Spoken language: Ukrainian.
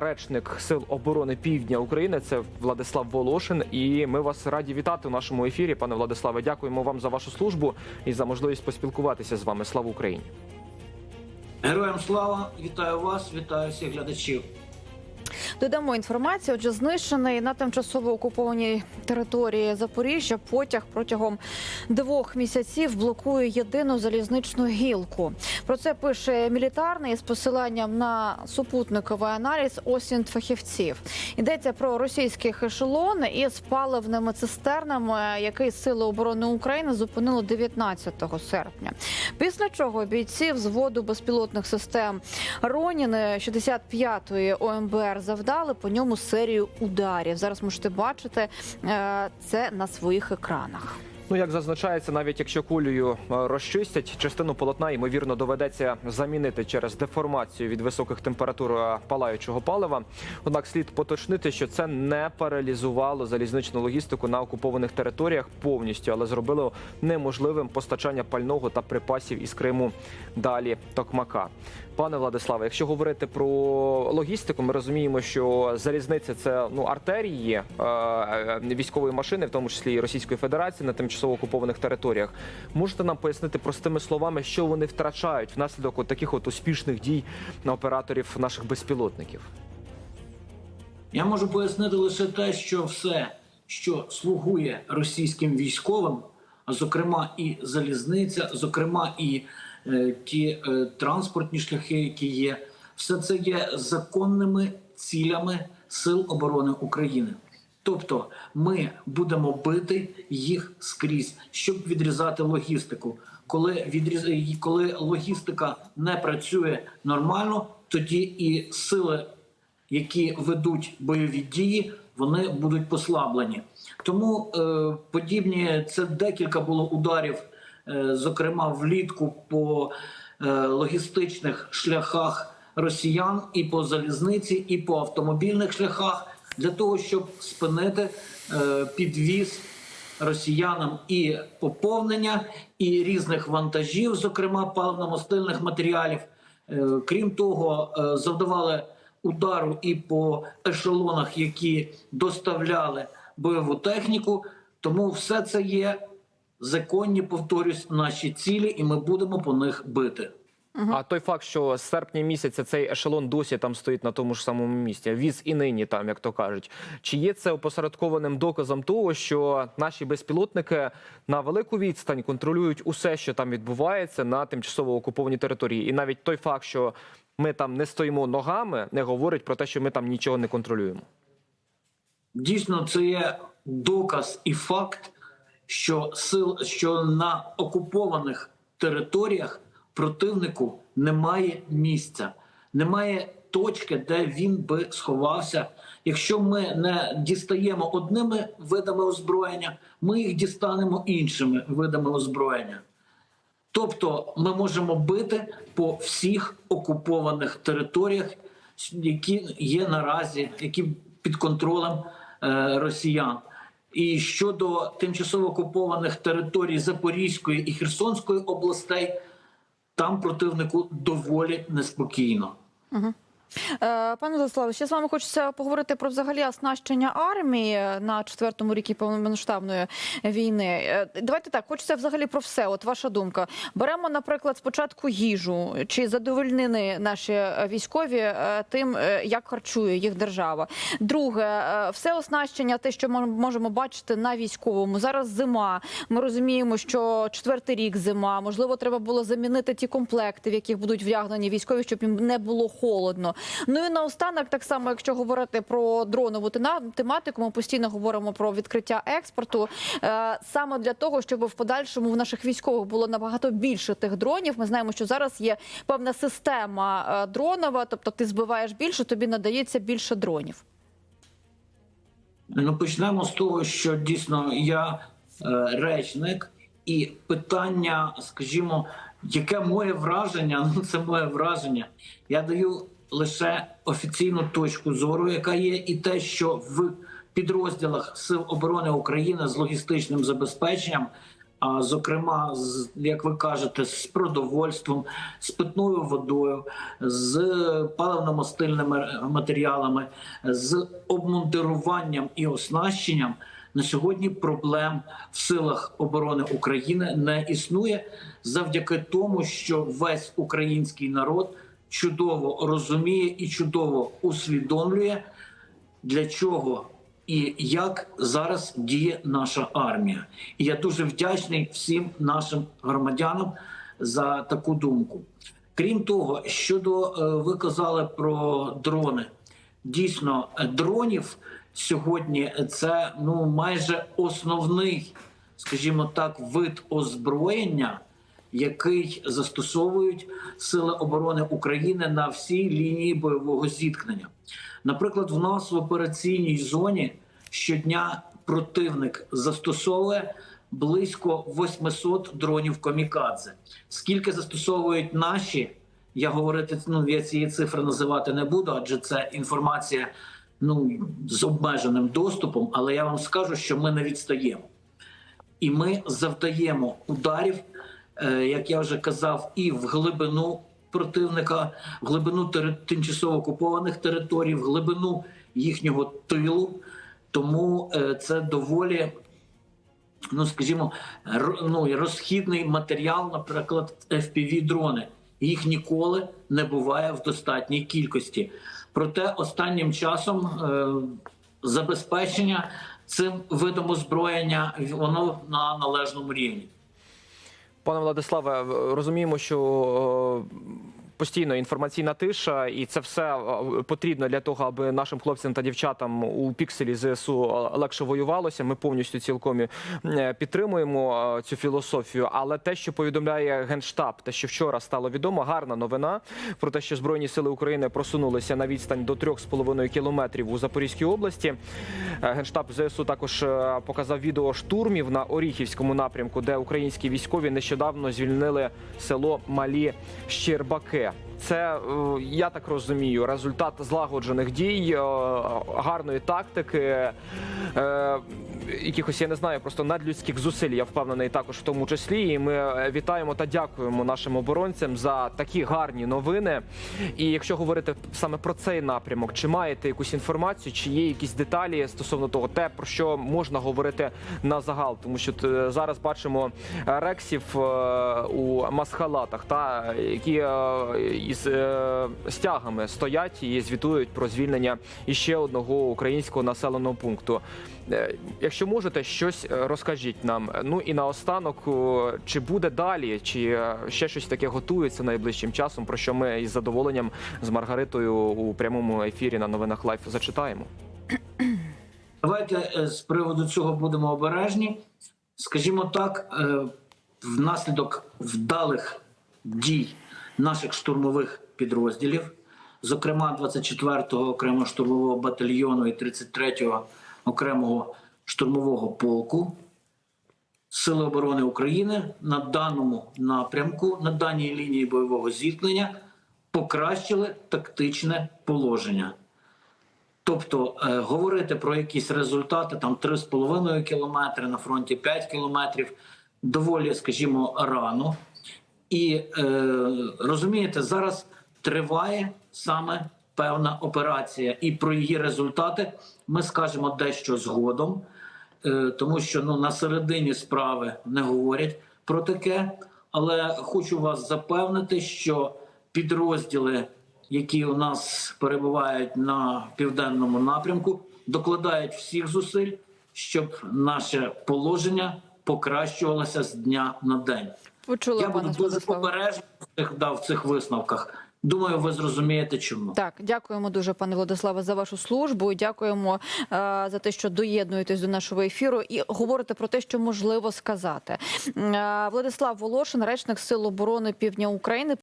Речник Сил оборони Півдня України це Владислав Волошин. І ми вас раді вітати у нашому ефірі. Пане Владиславе, дякуємо вам за вашу службу і за можливість поспілкуватися з вами. Слава Україні! Героям слава, вітаю вас, вітаю всіх глядачів. Додамо інформацію. Отже, знищений на тимчасово окупованій території Запоріжжя потяг протягом двох місяців блокує єдину залізничну гілку. Про це пише мілітарний з посиланням на супутниковий аналіз осінь фахівців. Йдеться про російський ешелон із паливними цистернами, який сили оборони України зупинили 19 серпня. Після чого бійці взводу безпілотних систем Роніни 65-ї ОМБР завдали по ньому серію ударів. Зараз можете бачити е, це на своїх екранах. Ну, як зазначається, навіть якщо кулею е, розчистять, частину полотна ймовірно доведеться замінити через деформацію від високих температур е, палаючого палива. Однак слід поточнити, що це не паралізувало залізничну логістику на окупованих територіях повністю, але зробило неможливим постачання пального та припасів із Криму далі Токмака. Пане Владиславе, якщо говорити про логістику, ми розуміємо, що залізниця це ну артерії е, е, військової машини, в тому числі і Російської Федерації на тимчасово окупованих територіях. Можете нам пояснити простими словами, що вони втрачають внаслідок от таких от успішних дій на операторів наших безпілотників? Я можу пояснити лише те, що все, що слугує російським військовим, а зокрема і залізниця, зокрема і ті е, транспортні шляхи, які є, все це є законними цілями Сил оборони України. Тобто ми будемо бити їх скрізь, щоб відрізати логістику. Коли відріз... коли логістика не працює нормально, тоді і сили які ведуть бойові дії, вони будуть послаблені. Тому е, подібні це декілька було ударів, е, зокрема влітку по е, логістичних шляхах росіян і по залізниці, і по автомобільних шляхах для того, щоб спинити е, підвіз росіянам і поповнення, і різних вантажів, зокрема паливно-мастильних матеріалів. Е, Крім того, е, завдавали удару і по ешелонах, які доставляли бойову техніку. Тому все це є законні, повторюсь, наші цілі, і ми будемо по них бити. А той факт, що з серпня місяця цей ешелон досі там стоїть на тому ж самому місці, віз і нині там, як то кажуть, чи є це опосередкованим доказом того, що наші безпілотники на велику відстань контролюють усе, що там відбувається на тимчасово окупованій території, і навіть той факт, що ми там не стоїмо ногами, не говорить про те, що ми там нічого не контролюємо. Дійсно, це є доказ і факт, що сил, що на окупованих територіях противнику немає місця, немає точки, де він би сховався. Якщо ми не дістаємо одними видами озброєння, ми їх дістанемо іншими видами озброєння. Тобто ми можемо бити по всіх окупованих територіях, які є наразі, які під контролем е, росіян. І щодо тимчасово окупованих територій Запорізької і Херсонської областей, там противнику доволі неспокійно. Е, Пане Владиславе, ще з вами хочеться поговорити про взагалі оснащення армії на четвертому рікі повномасштабної війни. Е, Давайте так, хочеться взагалі про все. От ваша думка. Беремо, наприклад, спочатку їжу чи задовольнені наші е, військові е, тим, е, як харчує їх держава. Друге, е, все оснащення, те, що ми можемо бачити на військовому. Зараз зима. Ми розуміємо, що четвертий рік зима. Можливо, треба було замінити ті комплекти, в яких будуть вдягнені військові, щоб їм не було холодно. Ну і наостанок, так само, якщо говорити про дронову тематику, ми постійно говоримо про відкриття експорту. Е, Саме для того, щоб в подальшому в наших військових було набагато більше тих дронів. Ми знаємо, що зараз є певна система е, дронова, тобто ти збиваєш більше, тобі надається більше дронів. Ну, почнемо з того, що дійсно я е, речник, і питання, скажімо, яке моє враження? Ну, це моє враження. Я даю лише офіційну точку зору, яка є, і те, що в підрозділах Сил оборони України з логістичним забезпеченням а зокрема, з як ви кажете, з продовольством, з питною водою, з паливно-мастильними матеріалами, з обмундируванням і оснащенням. На сьогодні проблем в силах оборони України не існує завдяки тому, що весь український народ чудово розуміє і чудово усвідомлює, для чого і як зараз діє наша армія. І я дуже вдячний всім нашим громадянам за таку думку. Крім того, щодо е, ви казали про дрони. Дійсно, дронів сьогодні це ну майже основний, скажімо так, вид озброєння, який застосовують Сили оборони України на всій лінії бойового зіткнення. Наприклад, в нас в операційній зоні щодня противник застосовує близько 800 дронів комікадзе. Скільки застосовують наші? Я говорити ну я цієї цифри називати не буду, адже це інформація ну з обмеженим доступом. Але я вам скажу, що ми не відстаємо, і ми завдаємо ударів, як я вже казав, і в глибину противника, в глибину тимчасово окупованих територій, в глибину їхнього тилу. Тому е, це доволі, ну скажімо, ну, розхідний матеріал, наприклад, fpv дрони. Їх ніколи не буває в достатній кількості. Проте останнім часом е, забезпечення цим видом озброєння воно на належному рівні. Пане Владиславе, розуміємо, що е, постійно інформаційна тиша, і це все е, потрібно для того, аби нашим хлопцям та дівчатам у пікселі ЗСУ легше воювалося. Ми повністю цілком е, підтримуємо е, цю філософію. Але те, що повідомляє генштаб, те, що вчора стало відомо, гарна новина про те, що збройні сили України просунулися на відстань до 3,5 кілометрів у Запорізькій області. Е, Генштаб ЗСУ також е, показав відео штурмів на Оріхівському напрямку, де українські військові нещодавно звільнили село Малі Щербаки історія. Це е, я так розумію, результат злагоджених дій, е, гарної тактики, е, якихось я не знаю, просто надлюдських зусиль. Я впевнений також в тому числі. І ми вітаємо та дякуємо нашим оборонцям за такі гарні новини. І якщо говорити саме про цей напрямок, чи маєте якусь інформацію, чи є якісь деталі стосовно того, те про що можна говорити на загал, тому що зараз бачимо рексів у масхалатах, та які із е, стягами стоять і звітують про звільнення іще одного українського населеного пункту. Е, Якщо можете, щось е, розкажіть нам. Ну і наостанок, чи буде далі, чи ще щось таке готується найближчим часом, про що ми із задоволенням з Маргаритою у прямому ефірі на новинах Лайф зачитаємо. Давайте з приводу цього будемо обережні. Скажімо так, внаслідок вдалих дій наших штурмових підрозділів, зокрема 24-го окремого штурмового батальйону і 33-го окремого штурмового полку, Сили оборони України на даному напрямку, на даній лінії бойового зіткнення покращили тактичне положення. Тобто е, говорити про якісь результати там 3,5 кілометри на фронті 5 кілометрів доволі, скажімо, рано. І е, розумієте, зараз триває саме певна операція, і про її результати ми скажемо дещо згодом, е, тому що ну на середині справи не говорять про таке. Але хочу вас запевнити, що підрозділи, які у нас перебувають на південному напрямку, докладають всіх зусиль, щоб наше положення покращувалося з дня на день. Почула Я буду дуже обережний да, в цих висновках. Думаю, ви зрозумієте, чому. Так, дякуємо дуже, пане Владиславе, за вашу службу. Дякуємо е, за те, що доєднуєтесь до нашого ефіру і говорите про те, що можливо сказати. Е, Владислав Волошин, речник Сил оборони Півдня України.